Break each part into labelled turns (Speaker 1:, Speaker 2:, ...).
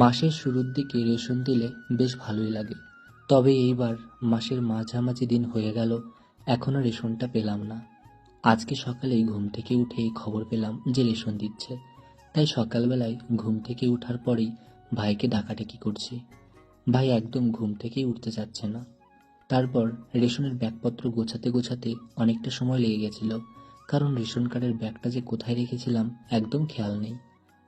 Speaker 1: মাসের শুরুর দিকে রেশন দিলে বেশ ভালোই লাগে। তবে এইবার মাসের মাঝামাঝি দিন হয়ে গেল, এখনও রেশনটা পেলাম না। আজকে সকালেই ঘুম থেকে উঠেই খবর পেলাম যে রেশন দিচ্ছে। তাই সকালবেলায় ঘুম থেকে উঠার পরেই ভাইকে ডাকাডাকি করছি। ভাই একদম ঘুম থেকেই উঠতে চাচ্ছে না। তারপর রেশনের ব্যাগপত্র গোছাতে গোছাতে অনেকটা সময় লেগে গেছিল, কারণ রেশন কার্ডের ব্যাগটা যে কোথায় রেখেছিলাম একদম খেয়াল নেই।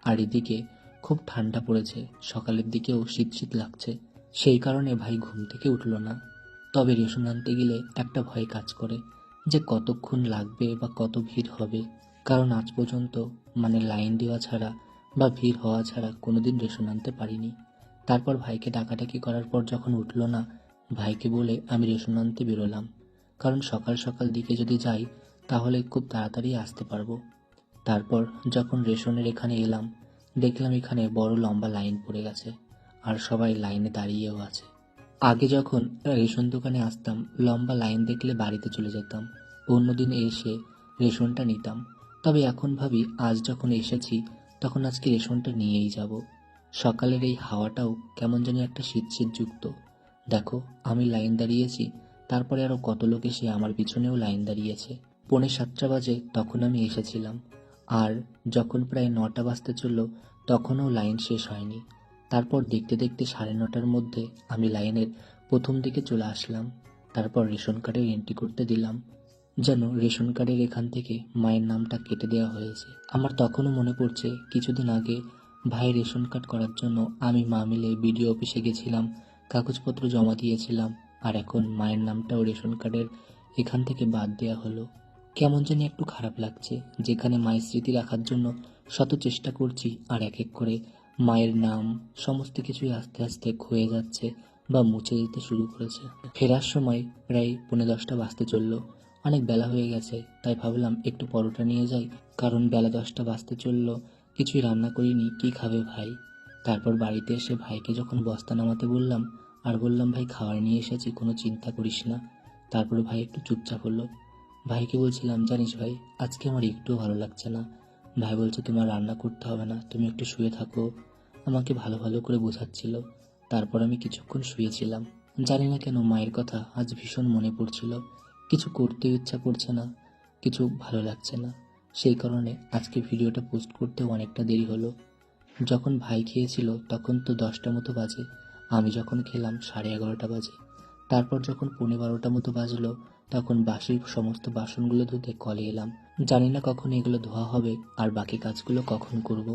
Speaker 1: আর এদিকে খুব ঠান্ডা পড়েছে। সকালের দিকেও শীত শীত লাগছে। সেই কারণে ভাই ঘুম থেকে উঠল না। তবে রেশন আনতে গেলে একটা ভয় কাজ করে যে কতক্ষণ লাগবে বা কত ভিড় হবে। কারণ আজ পর্যন্ত মানে লাইন দেওয়া ছাড়া বা ভিড় হওয়া ছাড়া কোনোদিন রেশন আনতে পারিনি। তারপর ভাইকে ডাকাডাকি করার পর যখন উঠল না, ভাইকে বলে আমি রেশন আনতে বেরোলাম। কারণ সকাল সকাল দিকে যদি যাই, তাহলে খুব তাড়াতাড়ি আসতে পারব। তারপর যখন রেশনের এখানে এলাম দেখলাম এখানে বড় লম্বা লাইন পড়ে গেছে, আর সবাই লাইনে দাঁড়িয়েও আছে। আগে যখন রেশন দোকানে আসতাম, লম্বা লাইন দেখলে বাড়িতে চলে যেতাম। অন্যদিন এসে রেশনটা নিতাম। তবে এখন ভাবি, আজ যখন এসেছি, তখন আজকে রেশনটা নিয়েই যাব। সকালের এই হাওয়াটাও কেমন যেন একটা শীত শীত যুক্ত। দেখো, আমি লাইন দাঁড়িয়েছি, তারপরে আরও কত লোক এসে আমার পিছনেও লাইন দাঁড়িয়েছে। পৌনে সাতটা বাজে তখন আমি এসেছিলাম। আর যখন প্রায় নটা বাজতে চলল, তখনও লাইন শেষ হয়নি। তারপর দেখতে দেখতে সাড়ে নটার মধ্যে আমি লাইনের প্রথম দিকে চলে আসলাম। তারপর রেশন কার্ডের এন্ট্রি করতে দিলাম। যেন রেশন কার্ডের এখান থেকে মায়ের নামটা কেটে দেওয়া হয়েছে। আমার তখনও মনে পড়ছে, কিছুদিন আগে ভাই রেশন কার্ড করার জন্য আমি মা মিলে বিডিও অফিসে গেছিলাম, কাগজপত্র জমা দিয়েছিলাম, আর এখন মায়ের নামটাও রেশন কার্ডের এখান থেকে বাদ দেওয়া হলো। কেমন জানি একটু খারাপ লাগছে। যেখানে মায়ের স্মৃতি রাখার জন্য শত চেষ্টা করছি, আর এক এক করে মায়ের নাম, সমস্ত কিছুই আস্তে আস্তে ক্ষয়ে যাচ্ছে বা মুছে যেতে শুরু করেছে। ফেরার সময় প্রায় পৌনে দশটা বাজতে চলল। অনেক বেলা হয়ে গেছে, তাই ভাবলাম একটু পরোটা নিয়ে যাই। কারণ বেলা দশটা বাজতে চলল, কিছুই রান্না করিনি, কি খাবে ভাই? তারপর বাড়িতে এসে ভাইকে যখন বস্তা নামাতে বললাম, আর বললাম, ভাই, খাবার নিয়ে এসেছি, কোনো চিন্তা করিস না। তারপর ভাই একটু চুপচাপ হলো ভাইকে বলছিলাম, জানিস ভাই, আজকে আমার একটুও ভালো লাগছে না। ভাই বলছে, তোমার রান্না করতে হবে না, তুমি একটু শুয়ে থাকো। আমাকে ভালো ভালো করে বোঝাচ্ছিল। তারপর আমি কিছুক্ষণ শুয়েছিলাম। জানি না কেন মায়ের কথা আজ ভীষণ মনে পড়ছিল। কিছু করতে ইচ্ছা করছে না, কিছু ভালো লাগছে না। সেই কারণে আজকে ভিডিওটা পোস্ট করতেও অনেকটা দেরি হলো। যখন ভাই খেয়েছিল, তখন তো দশটা মতো বাজে। আমি যখন খেলাম, সাড়ে এগারোটা বাজে। তারপর যখন পৌনে বারোটা মতো বাজলো, তখন বাসির সমস্ত বাসনগুলো ধুতে কলে এলাম জানি না কখন এগুলো ধোয়া হবে আর বাকি কাজগুলো কখন করব।